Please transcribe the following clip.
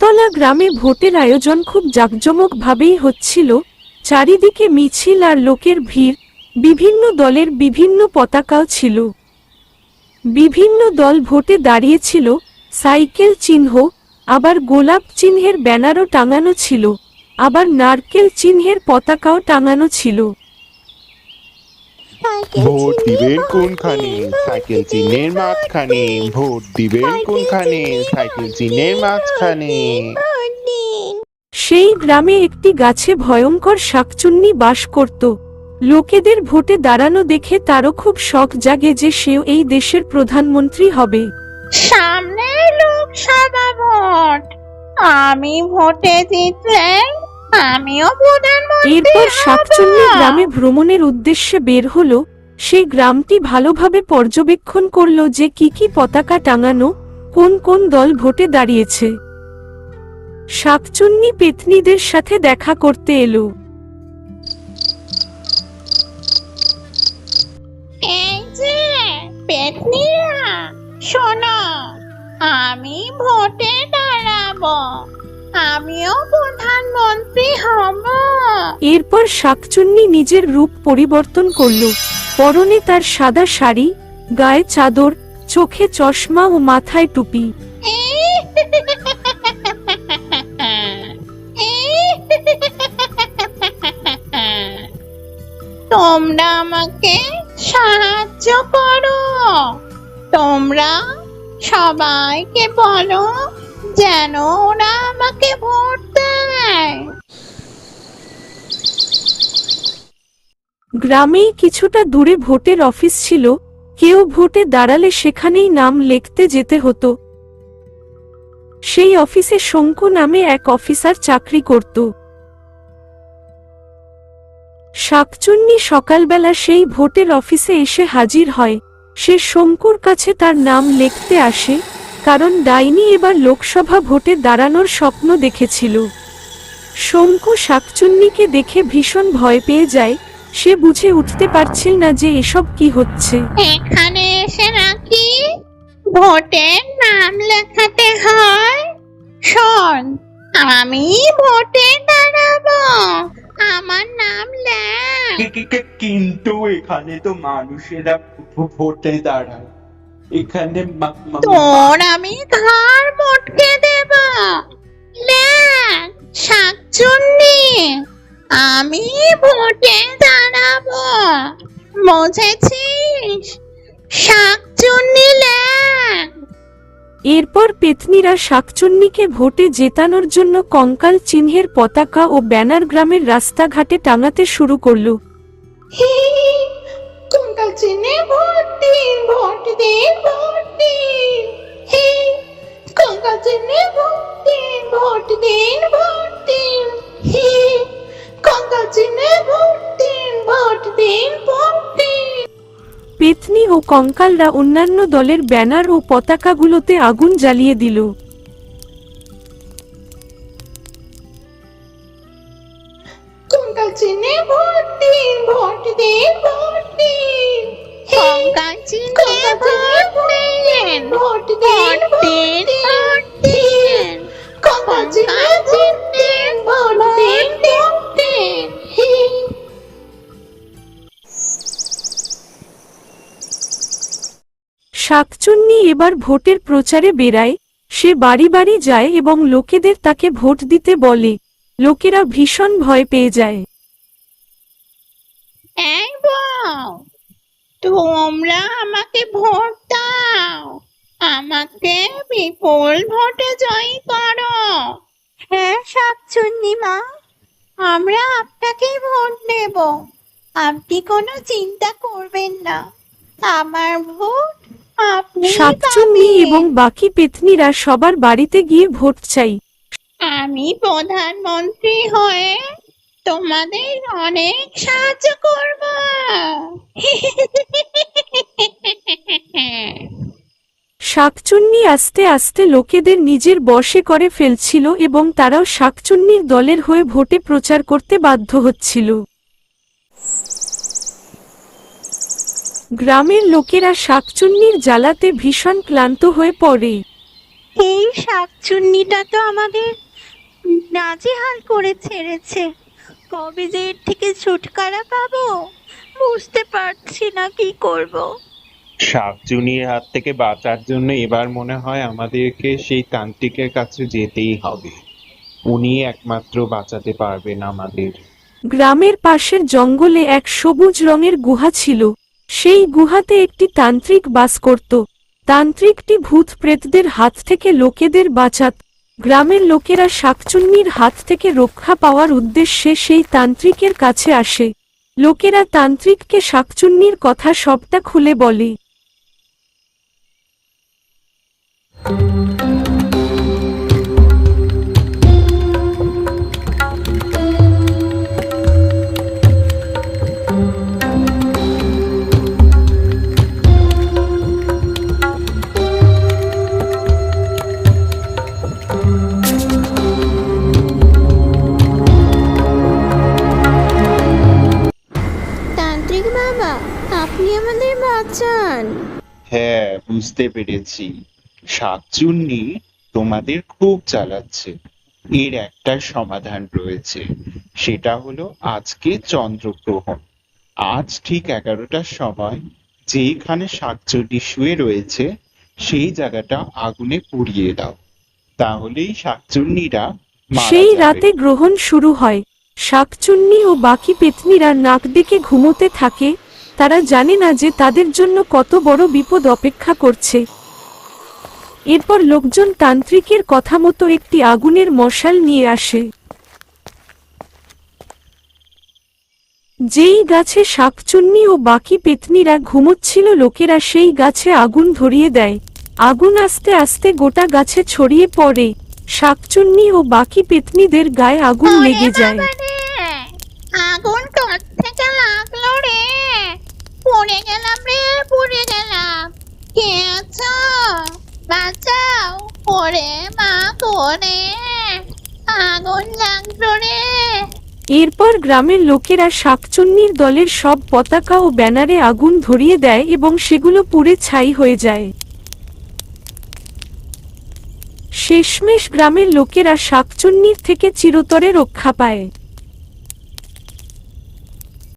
আমতলা গ্রামে ভোটের আয়োজন খুব জাঁকজমকভাবেই হচ্ছিল। চারিদিকে মিছিল আর লোকের ভিড়, বিভিন্ন দলের বিভিন্ন পতাকাও ছিল। বিভিন্ন দল ভোটে দাঁড়িয়েছিল, সাইকেল চিহ্ন, আবার গোলাপ চিহ্নের ব্যানারও টাঙানো ছিল, আবার নারকেল চিহ্নের পতাকাও টাঙানো ছিল। ভোট দিবেন কোনখানে? সাইকেল চিহ্নের মাঝখানে। ভোট দিবেন কোনখানে? সাইকেল চিহ্নের মাঝখানে। সেই গ্রামে একটি গাছে ভয়ঙ্কর শাকচুন্নি বাস করত। লোকেদের ভোটে দাঁড়ানো দেখে তারও খুব শখ জাগে যে সেও এই দেশের প্রধানমন্ত্রী হবে। সামনে লোকসভা ভোট। আমি ভোটে জিতলে আমিও প্রধানমন্ত্রী এরপর শাকচুন্নি গ্রামে ভ্রমণের উদ্দেশ্যে বের হলো সেই গ্রামটি ভালোভাবে পর্যবেক্ষণ করল যে কি কি পতাকা টাঙানো কোন কোন দল ভোটে দাঁড়িয়েছে। শাকচুন্নি পেতনিদের সাথে দেখা করতে এলো। এই যে পেতনিরা শোনো আমি ভোটে দাঁড়াবো। আমিও প্রধানমন্ত্রী হব। এরপর শাকচুন্নি নিজের রূপ পরিবর্তন করল। পরনে তার সাদা শাড়ি গায়ে চাদর চোখে চশমা ও মাথায় টুপি। তোমরা আমাকে সাহায্য করো। তোমরা সবাইকে বলো যেন ওরা আমাকে ভোট দেয়। গ্রামেই কিছুটা দূরে ভোটের অফিস ছিল। কেউ ভোটে দাঁড়ালে সেখানেই নাম লিখতে যেতে হতো। সেই অফিসে শঙ্কু নামে এক অফিসার চাকরি করত। শাকচুন্নি সকালবেলা সেই ভোটের অফিসে এসে হাজির হয়। সে শঙ্কুর কাছে তার নাম লিখতে আসে। কারণ ডাইনি এবার লোকসভা ভোটে দাঁড়ানোর স্বপ্ন দেখেছিল। শঙ্কু শাকচুন্নিকে দেখে ভীষণ ভয় পেয়ে যায় সে বুঝে উঠতে পারছিল না যে এসব কি হচ্ছে। এখানে এসে নাকি ভোটের নাম লেখাতে হয়? শোন আমি ভোটে দাঁড়াবো আমার নাম লেখ। কিন্তু এখানে তো মানুষেরা ভোটে দাঁড়ায়। এখানে তোর আমি ঘর মোটকে দেব। লেখ শাকচুন্নি আমি ভোটে দাঁড়াবো। বুঝেছিস শাকচুন্নি এরপর পেতনিরা শাকচুন্নিকে ভোটে জেতানোর জন্য কঙ্কাল চিহ্নের পতাকা ও ব্যানার গ্রামের রাস্তাঘাটে টাঙাতে শুরু করল। কঙ্কাল চিহ্নে ভোট দিন ভোট দিন ভোট দিন হে কঙ্কাল চিহ্নে ভোট দিন ভোট দিন ভোট দিন হে কঙ্কাল চিহ্নে ভোট দিন ভোট দিন ভোট দিন পেতনি ও কঙ্কালরা অন্যান্য দলের ব্যানার ও পতাকাগুলোতে আগুন জ্বালিয়ে দিল। কঙ্কাল চিহ্নে ভোট দিন ভোট দিন ভোট দিন কঙ্কাল চিহ্নে ভোট দিন ভোট দিন ভোট দিন ভোট দিন ভোট দিন ভোট দিন শাকচুন্নি এবার ভোটের প্রচারে বেরায় সে বাড়ি বাড়ি যায় এবং লোকেদের তাকে ভোট দিতে বলে। লোকেরা ভীষণ ভয় পেয়ে যায়। এই বউ তোমরা আমাকে ভোট দাও। আমাকে বিপুল ভোটে জয়ী করো। হ্যাঁ শাকচুন্নি মা। আমরা আপনাকেই ভোট দেব। আপনি কোনো চিন্তা করবেন না। আমার ভোট আপনি শাকচুন্নি এবং বাকি পেতনিরা সবার বাড়িতে গিয়ে ভোট চাই। আমি প্রধানমন্ত্রী হয়ে তোমাদের অনেক সাহায্য করব। শাকচুন্নি আস্তে আস্তে লোকেদের নিজের বশে করে ফেলছিল এবং তারাও শাকচুন্নির দলের হয়ে ভোটে প্রচার করতে বাধ্য হচ্ছিল। গ্রামের লোকেরা শাকচুন্নির জ্বালাতে ভীষণ ক্লান্ত হয়ে পড়ে। এই শাকচুন্নিটা তো আমাদের নাজেহাল করে ছেড়েছে। কবে যে এর থেকে ছুটকারা পাবো? বুঝতে পারছি না কি করব। শাকচুনির হাত থেকে বাঁচার জন্য এবার মনে হয় আমাদেরকে সেই তান্ত্রিকের কাছে যেতেই হবে। উনি একমাত্র বাঁচাতে পারবেন আমাদের। গ্রামের পাশের জঙ্গলে এক সবুজ রঙের গুহা ছিল। সেই গুহাতে একটি তান্ত্রিক বাস করত। তান্ত্রিকটি ভূত প্রেতদের হাত থেকে লোকেদের বাঁচাত। গ্রামের লোকেরা শাকচুন্নির হাত থেকে রক্ষা পাওয়ার উদ্দেশ্যে সেই তান্ত্রিকের কাছে আসে। লোকেরা তান্ত্রিককে শাকচুন্নির কথা সবটা খুলে বলে। আমাদের বাঁচান। হ্যাঁ বুঝতে পেরেছি। শাকচুন্নি তোমাদের খুব চালাচ্ছে। এর একটা সমাধান রয়েছে। সেটা হলো আজকে চন্দ্রগ্রহণ। আজ ঠিক এগারোটার সময় যেখানে শাকচুন্নি শুয়ে রয়েছে সেই জায়গাটা আগুনে পুড়িয়ে দাও। তাহলেই শাকচুন্নিরা মারা সেই যাবে। রাতে গ্রহণ শুরু হয়। শাকচুন্নি ও বাকি পেতনিরা নাক ডেকে ঘুমোতে থাকে। তারা জানে না যে তাদের জন্য কত বড় বিপদ অপেক্ষা করছে। এরপর লোকজন তান্ত্রিকের কথা মতো একটি আগুনের মশাল নিয়ে আসে। যেই গাছে শাকচুন্নি ও বাকি পেতনিরা ঘুমোচ্ছিল লোকেরা সেই গাছে আগুন ধরিয়ে দেয়। আগুন আস্তে আস্তে গোটা গাছে ছড়িয়ে পড়ে। শাকচুন্নি ও বাকি পেতনিদের গায়ে আগুন লেগে যায়। আগুন থেকে লাগল রে? গেলাম রে, পড়ে গেলাম। কে বাঁচাও মা করে আগুন লাগল রে। এরপর গ্রামের লোকেরা শাকচুন্নির দলের সব পতাকা ও ব্যানারে আগুন ধরিয়ে দেয় এবং সেগুলো পুড়ে ছাই হয়ে যায়। শেষমেশ গ্রামের লোকেরা শাকচুন্নির থেকে চিরতরে রক্ষা পায়।